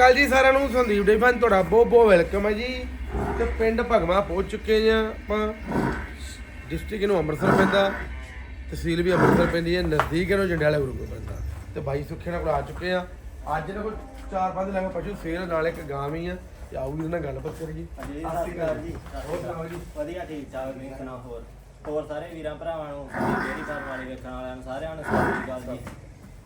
ਕੱਲ ਜੀ ਸਾਰਿਆਂ ਨੂੰ ਸੰਦੀਪ ਡੇ ਫਨ ਤੁਹਾਡਾ ਬਹੁਤ ਬਹੁਤ ਵੈਲਕਮ ਹੈ ਜੀ। ਤੇ ਪਿੰਡ ਭਗਵਾ ਪਹੁੰਚ ਚੁੱਕੇ ਹਾਂ ਆਪਾਂ। ਡਿਸਟ੍ਰਿਕਟ ਨੂੰ ਅੰਮ੍ਰਿਤਸਰ ਪੈਂਦਾ ਤਹਿਸੀਲ ਵੀ ਅੰਮ੍ਰਿਤਸਰ ਪੈਂਦੀ ਹੈ ਨਜ਼ਦੀਕ ਇਹਨੂੰ ਜੰਡਿਆਲੇ ਗੁਰੂ ਪੈਂਦਾ ਤੇ ਬਾਈ ਸੁੱਖੇ ਨਾਲ ਕੋਲ ਆ ਚੁੱਕੇ ਆ ਅੱਜ ਇਹਨਾਂ ਕੋਲ ਚਾਰ ਪੰਜ ਲੱਖ ਪਸ਼ੂ ਸੇਲ ਨਾਲ ਇੱਕ ਗਾਂ ਵੀ ਆ। ਤੇ ਆਓ ਨਾਲ ਗੱਲਬਾਤ ਕਰੀਏ। ਹਾਂਜੀ ਸਤਿ ਸ਼੍ਰੀ ਅਕਾਲ ਜੀ। ਹੋਰ ਸੁਣਾਓ ਜੀ? ਵਧੀਆ ਠੀਕ ਠਾਕ ਤੁਸੀਂ ਸੁਣਾਓ ਹੋਰ। ਹੋਰ ਸਾਰੇ ਵੀਰਾਂ ਭਰਾਵਾਂ ਨੂੰ ਜਿਹੜੀ ਘਰ ਵਾਲੇ ਵੇਖਣ ਵਾਲਿਆਂ ਨੂੰ ਸਾਰਿਆਂ ਨੂੰ ਸਤਿ ਸ਼੍ਰੀ ਅਕਾਲ ਜੀ।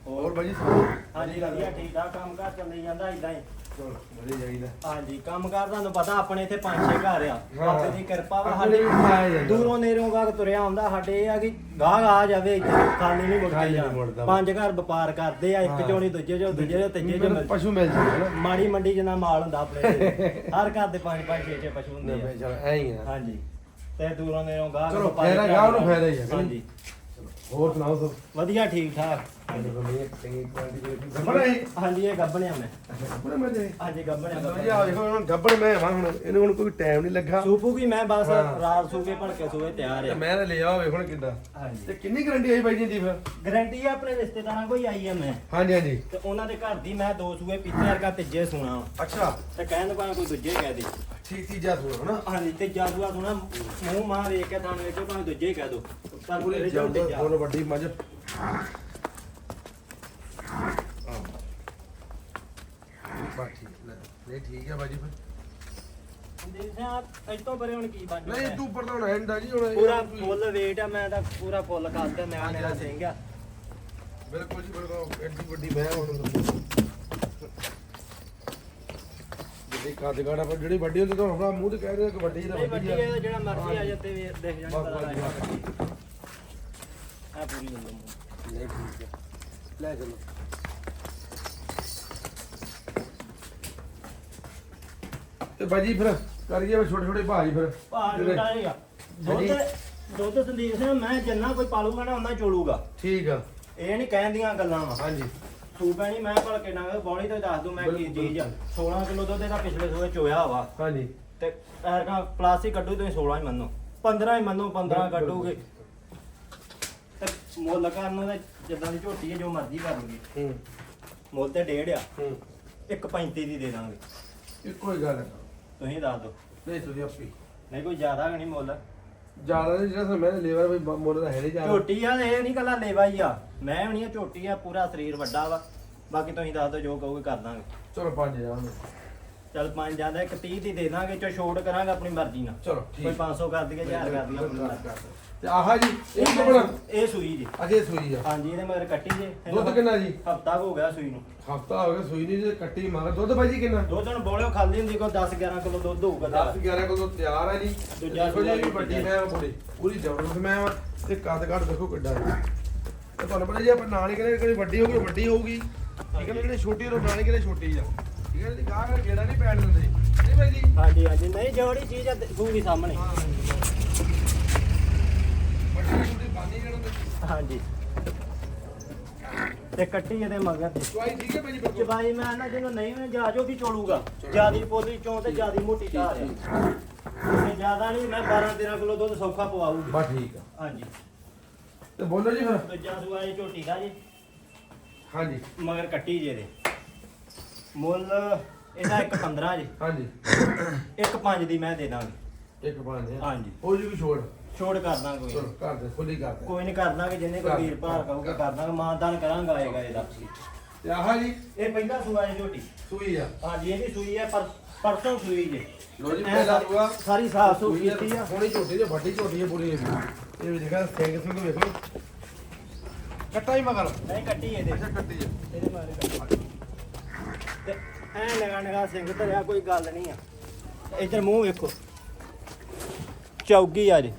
ਹੋਰ ਬਾਈ ਜੀ ਸੁਣਾਓ ਹਾਂਜੀ ਵਧੀਆ ਠੀਕ ਠਾਕ ਕੰਮ ਕਾਰ ਚੱਲੀ ਜਾਂਦਾ ਇਦਾਂ ਹੀ ਚਲੋ ਵਧੀਆ ਜਾਈਦਾ ਹਾਂਜੀ ਕੰਮ ਕਾਰ ਤੁਹਾਨੂੰ ਪਤਾ ਆਪਣੇ ਇੱਥੇ ਪੰਜ ਛੇ ਘਰ ਆ। ਬਾਬੇ ਦੀ ਕਿਰਪਾ ਵਾ ਸਾਡੇ। ਦੂਰੋਂ ਨੇਰੋਂ ਗਾਹਕ ਤੁਰਿਆ ਆਉਂਦਾ ਸਾਡੇ ਇਹ ਆ ਕਿ ਗਾਹਕ ਆ ਜਾਵੇ ਇੱਥੇ ਖਾਲੀ ਨਹੀਂ ਮੁੜ ਕੇ ਖਾਲੀ ਨਹੀਂ ਜਾਣਾ ਮੁੜਦਾ। ਪੰਜ ਘਰ ਵਪਾਰ ਕਰਦੇ ਆ ਇੱਕ। ਚੋਣੀ ਦੂਜੇ ਚੋਂ ਦੂਜੇ ਚੋਂ ਤੀਜੇ ਚੋਂ ਮਿਲ- ਪਸ਼ੂ ਮਿਲ ਜਾਂਦੇ ਨਾ ਮਾੜੀ ਮੰਡੀ ਜਿੰਨਾ ਮਾਲ ਹੁੰਦਾ ਆਪਣੇ ਇੱਥੇ। ਹਰ ਘਰ ਦੇ ਪੰਜ ਪੰਜ ਛੇ ਛੇ ਪਸ਼ੂ ਹੁੰਦੇ ਆ ਚਲ ਐਂ ਹੀ ਆ ਹਾਂਜੀ ਤੇ ਦੂਰੋਂ ਨੇਰੋਂ ਗਾਹਕ ਚਲੋ, ਫਾਇਦਾ ਗਾਹਕ ਨੂੰ ਫਾਇਦਾ ਹੀ ਆ, ਕਿ ਨਹੀਂ? ਹਾਂਜੀ ਹੋਰ ਸੁਣਾਓ ਸਭ? ਵਧੀਆ ਠੀਕ ਠਾਕ। ਹਾਂਜੀ ਬੰਦੇ ਇੱਕ ਚੰਗੀ ਕੁਆਲਿਟੀ ਦੇ ਗੱਬੜ ਹੈ ਹਾਂਜੀ ਇਹ ਗੱਬਣਿਆ ਮੈਂ। ਗੱਬੜ ਮੈਂ ਦੇ ਹਾਂਜੀ ਗੱਬਣਿਆ ਜੀ ਆ। ਦੇਖੋ ਹੁਣ ਗੱਬੜ ਮੈਂ ਆਵਾਂ ਹੁਣ। ਇਹਨੂੰ ਹੁਣ ਕੋਈ ਟਾਈਮ ਨਹੀਂ ਲੱਗਾ। ਸੂਪੂ ਕੀ ਮੈਂ ਬਸ ਹਾਂ। ਰਾਤ ਸੂਕੇ ਭੜਕੇ ਸੂਏ ਤਿਆਰ ਤੇ ਆ ਮੈਂ ਤਾਂ ਲਿਆ ਹੋਵੇ ਹੁਣ ਕਿੱਦਾਂ। ਹਾਂਜੀ। ਤੇ ਕਿੰਨੀ ਗਰੰਟੀ ਆਈ ਬਾਈ ਜੀ ਦੀ ਫਿਰ ਗਰੰਟੀ ਆ ਆਪਣੇ ਰਿਸ਼ਤੇਦਾਰਾਂ ਕੋਈ ਆਈ ਆ ਮੈਂ। ਹਾਂਜੀ ਹਾਂਜੀ। ਤੇ ਉਹਨਾਂ ਦੇ ਘਰ ਦੀ ਮੈਂ ਦੋ ਸੂਏ ਵਰਗਾ ਤੀਜੇ ਸੁਣਾ ਅੱਛਾ। ਤੇ ਕਹਿਣ ਭਾਵੇਂ ਕੋਈ ਦੂਜੇ ਕਹਿ ਦੇ। ਠੀਕ ਤੀਜਾ ਸੁਣੋ ਹਨਾ। ਹਾਂਜੀ ਤੇ ਜਾਦੂਆ ਸੁਣਾ ਮੂੰਹ ਮਾਂ ਵੇਖ ਕੇ ਤੁਹਾਨੂੰ ਵੇਖੋ ਭਾਵੇਂ ਦੂਜੇ ਹੀ ਕਹਿ ਦੋ। ਪਰ ਪੂਰੀ ਜੰਦ। ਬੋਲ ਵੱਡੀ ਮੱਝ। ਬਾ ਠੀਕ ਲੈ ਨਹੀਂ ਠੀਕ ਹੈ ਬਾਜੀ ਫਿਰ। ਅੱਜ ਤੋਂ ਪਰੇ ਹੁਣ ਕੀ ਬਣ ਨਹੀਂ ਤੂੰ ਉੱਪਰ ਤਾਂ ਹੁਣ ਐਂਡ ਆ ਜੀ ਹੁਣ ਇਹ ਪੂਰਾ ਫੁੱਲ ਵੇਟ ਆ ਮੈਂ ਤਾਂ ਪੂਰਾ ਫੁੱਲ ਕਰਦਾ ਨਿਆ ਹਾਂਜੀ। ਸਿੰਘ ਆ। ਬਿਲਕੁਲ ਜੀ ਬਿਲਕੁਲ। ਐਡੀ ਵੱਡੀ ਮੈਂ ਹੁਣ ਜਿਹੜੀ ਕੱਦ ਗਾੜਾ ਪਰ ਜਿਹੜੀ ਵੱਡੀ ਹੁੰਦੀ ਤਾਂ ਆਪਣਾ ਮੂੰਹ ਤੇ ਕਹਿ ਰਹੇ ਕਿ ਵੱਡੀ ਤਾਂ ਵੱਡੀ ਹੈ ਜਿਹੜਾ ਮਰਜ਼ੀ ਆ ਜਾਂਦੇ ਵੇਖ ਦੇਖ ਜਾਣੀ ਪਤਾ ਲੱਗ। ਆ। ਪੂਰੀ ਗੱਲ ਹੈ ਨਹੀਂ ਠੀਕ ਹੈ ਲੈ ਚਲੋ। ਤੇ ਬਾਜੀ ਫਿਰ ਕਰੀਏ ਫਿਰ ਛੋਟੇ ਛੋਟੇ ਭਾਜੀ ਫਿਰ। ਜਿਹੜੇ- ਹਾਂਜੀ। ਦੁੱਧ ਦੁੱਧ ਸੰਦੀਪ ਸਿੰਘ ਮੈਂ ਜਿੰਨਾ ਕੋਈ ਪਾਲੂਗਾ ਨਾ ਉਹਨਾਂ ਚੋਲੂਗਾ। ਠੀਕ ਆ। ਇਹ ਨਹੀਂ ਕਹਿਣ ਦੀਆਂ ਗੱਲਾਂ ਵਾ। ਹਾਂਜੀ। ਤੂੰ ਪੈਣੀ ਮੈਂ ਭਲ ਕੇ ਨਾ ਬੌਲੀ ਤੋਂ ਦੱਸ ਦੂੰ ਮੈਂ ਕੀ ਬਿਲਕੁਲ, ਚੀਜ਼ ਆ। ਬਿਲਕੁਲ। 16 ਕਿਲੋ ਦੁੱਧ ਇਹਦਾ ਪਿਛਲੇ ਸੂਏ ਚੋਇਆ ਵਾ। ਹਾਂਜੀ। ਤੇ ਐਰਕਾ ਪਲਾਸਟਿਕ ਕੱਢੂ ਤੁਸੀਂ 16 ਹੀ ਮੰਨੋ। 15 ਹੀ ਮੰਨੋ 15 ਬਿਲਕੁਲ, ਕੱਢੂਗੇ। ਤੇ ਮੁੱਲ ਕਰਨ ਨੂੰ ਤੇ ਜਿੱਦਾਂ ਦੀ ਝੋਟੀ ਹੈ ਜੋ ਮਰਜ਼ੀ ਕਰ ਲੂਗੀ ਹੂੰ। ਮੁੱਲ ਤੇ ਡੇਢ ਆ। ਹੂੰ। ਇੱਕ 35 ਦੀ ਦੇ ਦਾਂਗੇ। ਇੱਕੋ ਹੀ ਗੱਲ ਹੈ ਤੁਸੀਂ ਦੱਸ ਦਿਓ ਨਹੀਂ ਤੁਸੀਂ ਆਪੀ। ਨਹੀਂ ਕੋਈ ਜ਼ਿਆਦਾ ਨਹੀਂ ਮੁੱਲ। ਜ਼ਿਆਦਾ ਨਹੀਂ ਜਿਹੜਾ ਮੈਂ ਲੇਵਰ ਵੀ ਮੁੱਲ ਦਾ ਹੈ ਨਹੀਂ ਜ਼ਿਆਦਾ। ਝੋਟੀ ਆ ਇਹ ਨਹੀਂ ਕੱਲਾ ਲੇਵਾ ਹੀ ਆ। ਮੈਂ ਵੀ ਨਹੀਂ ਆ ਝੋਟੀ ਆ ਪੂਰਾ ਸਰੀਰ ਵੱਡਾ ਵਾ। ਬਾਕੀ ਤੁਸੀਂ ਦੱਸ ਦਿਓ ਜੋ ਕਹੋਗੇ ਕਰ ਦਾਂਗੇ। ਚਲੋ ਪੰਜ ਜਾਣ ਚੱਲ ਪੰਜ ਜਾਂਦਾ ਇੱਕ 30 ਦੀ ਦੇ ਦਾਂਗੇ ਚੋ ਛੋੜ ਕਰਾਂਗੇ ਆਪਣੀ ਮਰਜ਼ੀ ਨਾਲ। ਚਲੋ ਕੋਈ ਠੀਕ 500 ਕਰ ਦਈਏ 1000 ਕਰ ਦਈਏ ਆਪਣੀ ਮਰਜ਼ੀ ਤੇ ਆਹਾ ਜੀ ਇਹ ਕਿਹੜਾ ਇਹ ਸੂਈ ਜੀ। ਅਜੇ ਸੂਈ ਆ। ਹਾਂਜੀ ਇਹਦੇ ਮਗਰ ਕੱਟੀ ਜੇ। ਦੁੱਧ ਕਿੰਨਾ ਜੀ? ਹਫਤਾ ਹੋ ਗਿਆ ਸੂਈ ਨੂੰ। ਹਫਤਾ ਹੋ ਗਿਆ ਸੂਈ ਨਹੀਂ ਜੇ ਕੱਟੀ ਮਗਰ ਦੁੱਧ ਬਾਜੀ ਕਿੰਨਾ? ਦੁੱਧ ਨੂੰ ਬੋਲਿਓ ਖਾਲੀ ਹੁੰਦੀ ਕੋਈ 10 11 ਕਿਲੋ ਦੁੱਧ ਹੋਊਗਾ 10 11 ਕੋਲ ਤਿਆਰ ਹੈ ਜੀ। ਦੂਜਾ ਦੇਖੋ ਜੀ ਇਹ ਵੀ ਸੂਆ ਵੱਡੀ ਮੈਂ ਪੂਰੀ ਪੂਰੀ ਜ਼ਬਰਦਸਤ ਮੈਂ ਵਾ ਤੇ ਕੱਦ ਕੱਦ ਦੇਖੋ ਕਿੱਡਾ ਹੈ। ਤੇ ਤੁਹਾਨੂੰ ਪਤਾ ਜੀ ਆਪਾਂ ਨਾਲ ਹੀ ਕਹਿੰਦੇ ਕਿਹੜੀ ਵੱਡੀ ਹੋਊਗੀ ਵੱਡੀ ਹੋਊਗੀ। ਠੀਕ ਹੈ ਨਾ ਜਿਹੜੀ ਛੋਟੀ ਉਹ ਨਾਲ ਹੀ ਕਹਿੰਦੇ ਛੋਟੀ ਆ। ਠੀਕ ਹੈ ਜੀ ਗਾਹ ਕਰ ਗੇੜਾ ਨਹੀਂ ਪੈਣ ਦਿੰਦੇ। ਨਹੀਂ ਬਾਈ ਜੀ? ਹਾਂਜੀ ਹਾਂਜੀ। ਨਹੀਂ ਜੋੜੀ ਚੀਜ਼ ਆ ਸੂਈ ਸਾਹਮਣੇ। ਵੱਡੀ ਛੋਟੀ ਬਾਨੀ ਜਿਹੜਾ ਹਾਂਜੀ। ਤੇ ਕੱਟੀ ਇਹਦੇ ਮਗਰ। ਦੀ ਚੁਆਈ ਠੀਕ ਹੈ ਬਾਈ ਜੀ ਬਿਲਕੁਲ ਜਵਾਈ ਮੈਂ ਨਾ ਜਿਹਨੂੰ ਨਹੀਂ ਮੈਂ ਜਾ ਜੋ ਵੀ ਚੋਲੂਗਾ। ਜਿਆਦੀ ਪੋਲੀ ਚੋਂ ਤੇ ਜਿਆਦੀ ਮੋਟੀ ਧਾਰ ਆ। ਤੇ ਜ਼ਿਆਦਾ ਨਹੀਂ ਮੈਂ 12 13 ਕਿਲੋ ਦੁੱਧ ਸੌਖਾ ਪਵਾਉਗੀ ਬਾ ਠੀਕ ਆ। ਹਾਂਜੀ। ਤੇ ਬੋਲੋ ਜੀ ਫਿਰ। ਸੂਆ ਇਹ ਝੋਟੀ ਦਾ ਜੀ। ਹਾਂਜੀ। ਮਗਰ ਕੱਟੀ ਜੇ ਦੇ ਮੁੱਲ ਇਹਦਾ ਇੱਕ 15 ਜੀ। ਹਾਂਜੀ। ਇੱਕ 5 ਦੀ ਮੈਂ ਦੇ ਦਾਂਗੇ। ਇੱਕ ਪੰਜ ਹੈ ਹਾਂਜੀ। ਹੋ ਜੀ ਵੀ ਛੋੜ। ਛੋੜ ਕਰ ਦਾਂ ਕੋਈ। ਚਲੋ ਕਰ ਦੇ ਖੁੱਲੀ ਕਰ ਦੇ। ਕੋਈ ਨਹੀਂ ਕਰ ਦਾਂਗੇ ਜਿੰਨੇ ਕੋਈ ਵੀਰ ਭਾਰ ਕਹੂਗਾ ਕਰ ਦਾਂਗੇ ਮਾਨਦਾਨ ਕਰਾਂਗਾ ਆਏਗਾ ਇਹਦਾ ਤੇ ਆਹਾ ਜੀ ਇਹ ਪਹਿਲਾ ਸੂਆ ਝੋਟੀ ਸੂਈ ਆ। ਹਾਂਜੀ ਇਹਦੀ ਸੂਈ ਹੈ ਪਰ ਪਰਸੋਂ ਸੂਈ ਜੇ। ਲੋ ਜੀ ਐਂ ਪਹਿਲਾ ਸਾਰੀ- ਸੂਆ। ਸਾਰੀ ਸਾਫ਼ ਸੂਈ ਆ। ਕੀਤੀ ਆ। ਸੋਹਣੀ ਝੋਟੀ ਜੇ ਵੱਡੀ ਝੋਟੀ ਹੈ ਪੂਰੀ। ਇਹ ਵੀ ਇਹ ਵੀ ਦੇਖਾ ਸਿੰਘ ਸਿੰਘ ਵੇਖੋ ਕੱਟਾ ਹੀ ਮਗਰ। ਨਹੀਂ ਕੱਟੀ ਇਹਦੇ। ਅੱਛਾ ਕੱਟੀ ਇਹਦੇ ਮਾਰੇ ਕੱਟੀ। ਤੇ ਐ ਲਗਾ ਨਗਾ ਸਿੰਘ ਧਰਿਆ ਕੋਈ ਗੱਲ ਨਹੀਂ ਆ। ਇੱਧਰ ਮੂੰਹ ਵੇਖੋ। ਚੌਗੀ ਆ ਜੀ।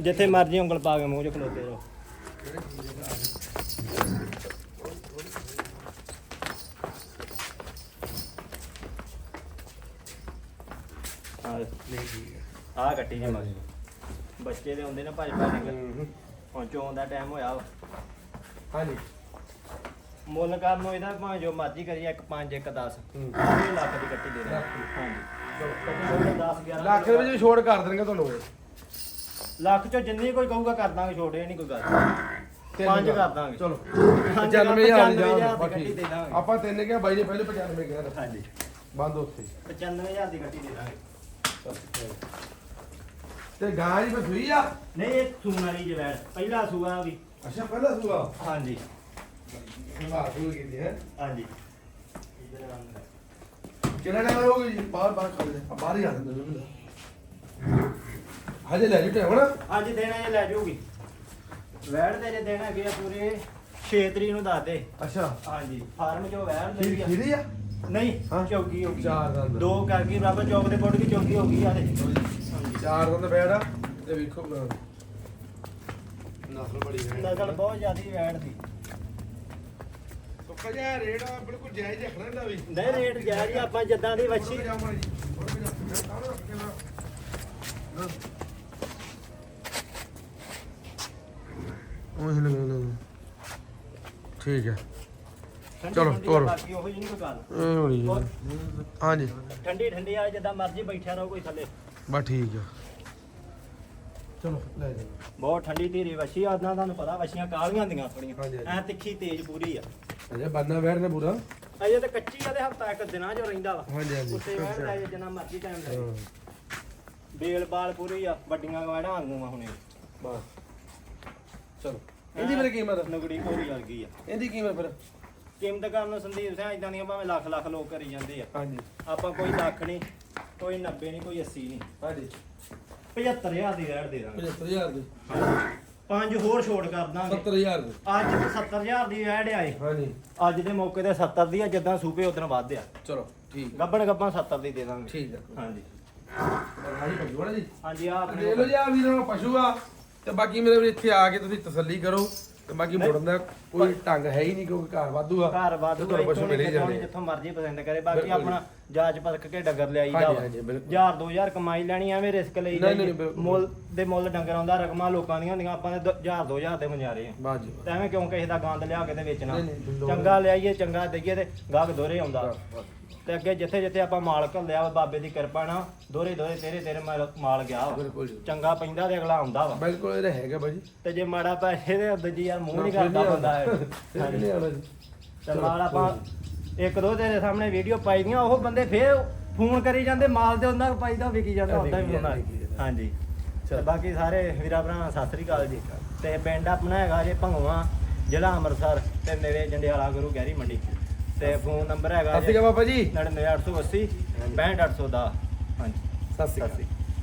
ਜਿੱਥੇ ਮਰਜ਼ੀ ਉਂਗਲ ਪਾ ਕੇ ਮੂੰਹ 'ਚ ਖਲੋਤੇ ਰਹੋ। ਆ ਕੱਟੀ ਜੇ ਮਗਰ ਬੱਚੇ ਦੇ ਹੁੰਦੇ ਨੇ ਭੱਜ ਭੱਜ ਕੇ ਹੁਣ ਚੋਣ ਦਾ ਟਾਈਮ ਹੋਇਆ ਵਾ। ਹਾਂਜੀ। ਮੁੱਲ ਕਰਨ ਨੂੰ ਇਹਦਾ ਭਾਵੇਂ ਜੋ ਮਰਜ਼ੀ ਕਰੀਏ ਇੱਕ 5 ਇੱਕ 10 ਹੂੰ। ਲੱਖ ਦੀ ਕੱਟੀ ਦੇ ਦਾਂਗੇ। ਹਾਂਜੀ। ਚਲੋ ਕੱਟੀ ਮੁੱਲ 10 11 ਲੱਖ ਦੇ ਵਿੱਚ ਛੋੜ ਕਰ ਦੇਣਗੇ ਤੁਹਾਨੂੰ ਇਹ। ਲੱਖ ਚੋਂ ਜਿੰਨੀ ਕੋਈ ਕਹੂਗਾ ਕਰ ਦਾਂਗੇ ਛੋੜੇ ਨਹੀਂ ਕੋਈ ਗੱਲ। ਤਿੰਨ ਪੰਜ ਕਰ। ਕਰ ਦਾਂਗੇ। ਚਲੋ। ਪੰਜ 95000 ਦੀ 95,000 ਜਾਨ ਦੀ ਠੀਕ। ਦੇ ਦਾਂਗੇ। ਆਪਾਂ ਤਿੰਨ ਕਿਹਾ ਬਾਈ ਨੇ ਪਹਿਲੇ 95 ਕਿਹਾ। ਤਾਂ ਹਾਂਜੀ। ਬੰਦ ਉੱਥੇ। 95000 ਦੀ ਗੱਡੀ ਦੇ ਦਾਂਗੇ ਤੇ ਗਾਂ ਜੀ ਬਸੂਈ ਆ? ਨਹੀਂ ਇਹ ਸੂਣ ਵਾਲੀ ਜਵੈਣ। ਪਹਿਲਾ ਸੂਆ ਵੀ। ਅੱਛਾ ਪਹਿਲਾ ਸੂਆ। ਹਾਂਜੀ। ਵਾਹ ਸੂਆ ਕੀਤੀ ਹੈ ਹਾਂਜੀ। ਕਿੰਨਾ ਟਾਈਮ ਹੋ ਜੀ? ਬਾਹਰ ਬਾਹਰ ਖੜ ਜਾ ਆ ਬਾਹਰ ਹੀ ਆ ਜਾਂਦੇ ਹਜੇ ਲੈ ਜੂ ਟਾਈਮ ਨਾ ਅੱਜ ਦੇਣਾ ਇਹ ਲੈ ਜਾਊਗੀ। ਵੈੜ ਦੇ ਜੇ ਦੇਣਾ ਕਿ ਪੂਰੇ 6 ਤਰੀਕ ਨੂੰ ਦੱਸ ਦੇ। ਅੱਛਾ। ਹਾਂਜੀ। ਫਾਰਮ ਚੋਂ ਵੈੜ ਖੀਰ ਲਈ ਆ। ਖੀਰੀ ਆ? ਨਹੀਂ ਹਾਂ? ਚੌਕੀ ਹੋ ਗਈ। ਚਾਰ ਦੰਦ। ਦੋ ਕਰ ਗਈ ਰੱਬ ਚੌਕ ਦੇ ਕੋਲ ਦੀ ਚੌਕੀ ਹੋ ਗਈ ਆ ਤੇ ਚਾਰ ਦੰਦ ਬੈੜਾ ਤੇ ਵੇਖੋ। ਨਸਲ ਬੜੀ ਹੈ ਨਸਲ ਬਹੁਤ ਜ਼ਿਆਦੀ ਵੈੜ ਦੀ ਸੁੱਕਾ ਜਿਹਾ ਰੇਟ ਆ ਬਿਲਕੁਲ ਜਾਇਜ਼ ਰੱਖਣਾ ਇਹਦਾ ਵੀ। ਨਹੀਂ ਰੇਟ ਜਾਰੀ ਆਪਾਂ ਜਿੱਦਾਂ ਦੀ ਵੱਛੀ। ਉਹ ਹਿਲ ਗਿਆ ਠੀਕ ਹੈ। ਠੰਡੀ ਚਲੋ, ਤੋਰੋ। ਬਾਕੀ ਉਹੀ ਨਹੀਂ ਕੋਈ ਗੱਲ ਇਹ ਹੋਰ? ਹਾਂਜੀ ਠੰਡੀ ਠੰਡੀ ਆ ਜਿੱਦਾਂ ਮਰਜ਼ੀ ਬੈਠਿਆ ਰਹੋ ਕੋਈ ਥੱਲੇ। ਬਸ ਠੀਕ ਆ। ਚਲੋ ਲੈ ਜਾ। ਬਹੁਤ ਠੰਡੀ ਧੀਰੀ ਵੱਛੀ ਆ ਉਹਨਾਂ ਤੁਹਾਨੂੰ ਪਤਾ ਵੱਛੀਆਂ ਕਾਲੀਆਂ ਹੁੰਦੀਆਂ ਥੋੜੀਆਂ। ਐ ਤਿੱਖੀ ਤੇਜ਼ ਪੂਰੀ ਆ। ਅਜੇ ਬੰਨਾ ਨੇ ਪੂਰਾ। ਅਜੇ ਤੇ ਕੱਚੀ ਆ ਤੇ ਹਫਤਾ ਇੱਕ ਦਿਨਾਂ ਚ ਰਹਿੰਦਾ ਵਾ। ਹਾਂਜੀ, ਹਾਂਜੀ। ਉੱਤੇ ਜੇ ਜਿੰਨਾ ਮਰਜ਼ੀ ਟਾਈਮ ਲੈ ਹਾਂ, ਬੇਲ ਬਾਲ ਪੂਰੀ ਆ ਵੱਡੀਆਂ ਗਵਾੜਾਂ ਵਾਂਗੂ ਆ ਹੁਣੇ ਬਸ। ਚਲੋ। ਇਹਦੀ ਫਿਰ ਕੀਮਤ? ਨਗੜੀ ਪੂਰੀ ਲੱਗ ਗਈ ਆ। ਇਹਦੀ ਕੀਮਤ ਫਿਰ? ਕੀਮਤ ਕਰਨ ਨੂੰ ਸੰਦੀਪ ਸਿੰਘ ਇਦਾਂ ਦੀਆਂ ਭਾਵੇਂ ਲੱਖ ਲੱਖ ਲੋਕ ਕਰੀ ਜਾਂਦੇ ਆ। ਹਾਂਜੀ। ਆਪਾਂ ਕੋਈ ਲੱਖ ਨਹੀਂ ਕੋਈ 90 ਨਹੀਂ ਕੋਈ 80 ਨਹੀਂ। ਹਾਂਜੀ। 75000 ਦੀ ਰੈਡ ਦੇ ਦਾਂਗੇ। 75000 ਦੀ। ਪੰਜ ਹੋਰ ਛੋਟ ਕਰ ਦਾਂਗੇ। 70000 ਦੀ। ਅੱਜ 70000 ਦੀ ਰੈਡ ਆਏ। ਹਾਂਜੀ। ਅੱਜ ਦੇ ਮੌਕੇ ਤੇ 70 ਦੀ ਆ ਜਿੱਦਾਂ ਸੂਪੇ ਉਦੋਂ ਵੱਧ ਆ। ਚਲੋ ਠੀਕ। ਗੱਬਣ ਗੱਬਾਂ 70 ਦੀ ਦੇ ਦਾਂਗੇ। ਠੀਕ ਹੈ ਹਾਂਜੀ। ਹਾਂਜੀ ਪਸ਼ੂ ਆ ਜੀ? ਹਾਂਜੀ ਆ ਆਪਣੇ ਜੀ ਆ ਵੀਰਾਂ ਪਸ਼ੂ ਆ। ਤੇ ਬਾਕੀ ਮੇਰੇ ਵੀਰ ਇੱਥੇ ਆ ਕੇ ਤੁਸੀਂ ਤਸੱਲੀ ਕਰੋ। ਤੇ ਬਾਕੀ ਮੁੜਨ ਦਾ ਕੋਈ ਢੰਗ ਹੈ ਹੀ ਨਹੀਂ ਕਿਉਂਕਿ ਘਰ ਵਾਧੂ ਆ ਘਰ ਤੇ ਤੁਹਾਨੂੰ ਪਸ਼ੂ ਮਿਲੇ ਜਾਂਦੇ। ਜਿੱਥੋਂ ਮਰਜ਼ੀ ਪਸੰਦ ਕਰੇ ਬਾਕੀ। ਆਪਣਾ ਜਾਂਚ ਪਰਖ ਕੇ ਡੰਗਰ ਲਿਆਈਦਾ ਵਾ ਹਾਂਜੀ, ਬਿਲਕੁਲ। 1000 2000 ਕਮਾਈ ਲੈਣੀ ਐਵੇਂ ਰਿਸਕ ਲਈ। ਮੁੱਲ ਦੇ ਮੁੱਲ ਡੰਗਰ ਆਉਂਦਾ ਰਕਮਾਂ ਲੋਕਾਂ ਦੀਆਂ ਹੁੰਦੀਆਂ ਆਪਾਂ ਨੇ 1000 2000 ਦੇ ਮਨਿਆਰੇ ਆ ਤੇ ਐਵੇਂ ਕਿਉਂ ਕਿਸੇ ਦਾ ਗੰਦ ਲਿਆ ਕੇ ਤੇ ਵੇਚਣਾ। ਚੰਗਾ ਲਿਆਈਏ ਚੰਗਾ ਦਈਏ ਤੇ ਗਾਹਕ ਦੋਰੇ ਆਉਂਦਾ ਤੇ ਅੱਗੇ ਜਿੱਥੇ ਜਿੱਥੇ ਆਪਾਂ ਮਾਲ ਘੱਲਿਆ ਵਾ ਬਾਬੇ ਦੀ ਕਿਰਪਾ ਨਾਲ ਦੋਰੇ ਦੋਰੇ ਤੇਰੇ ਤੇਰੇ ਮਾਲ- ਮਾਲ ਗਿਆ ਵਾ। ਬਿਲਕੁਲ ਜੀ। ਚੰਗਾ ਪੈਂਦਾ ਤੇ ਅਗਲਾ ਆਉਂਦਾ ਵਾ। ਬਿਲਕੁਲ ਇਹ ਤਾਂ ਹੈਗਾ ਬਾਜੀ ਤੇ ਜੇ ਮਾੜਾ ਪੈ ਇਹਦੇ ਦੂਜੀ ਯਾਰ ਮੂੰਹ ਨਹੀਂ ਕਰਦਾ ਬੰਦਾ ਇਹ। ਨਹੀਂ ਆਉਣਾ ਜੀ ਤੇ ਮਾਲ ਆਪਾਂ ਇੱਕ ਦੋ ਤੇਰੇ ਸਾਹਮਣੇ ਵੀਡੀਓ ਪਾਈ ਦੀਆਂ ਉਹ ਬੰਦੇ ਫੇਰ ਫੋਨ ਕਰੀ ਜਾਂਦੇ ਮਾਲ ਦੇ ਉਹਨਾਂ ਪਾਈਦਾ ਵਿਕੀ ਜਾਂਦਾ ਉਦਾਂ ਹੀ ਹੁੰਦਾ ਹਾਂਜੀ। ਤੇ ਬਾਕੀ ਸਾਰੇ ਵੀਰਾ ਭਰਾ ਸਤਿ ਸ੍ਰੀ ਅਕਾਲ ਜੀ। ਤੇ ਪਿੰਡ ਆਪਣਾ ਹੈਗਾ ਜੇ ਭੰਗਵਾ ਜ਼ਿਲ੍ਹਾ ਅੰਮ੍ਰਿਤਸਰ ਤੇ ਨੇੜੇ ਜੰਡਿਆਲਾ ਗੁਰੂ ਗਹਿਰੀ ਮੰਡੀ। ਤੇ ਫੋਨ ਨੰਬਰ ਹੈਗਾ ਸਤਿ ਸ਼੍ਰੀ ਅਕਾਲ ਬਾਬਾ ਜੀ। 99880 65810 ਹਾਂਜੀ। ਸਤਿ ਸ਼੍ਰੀ ਅਕਾਲ।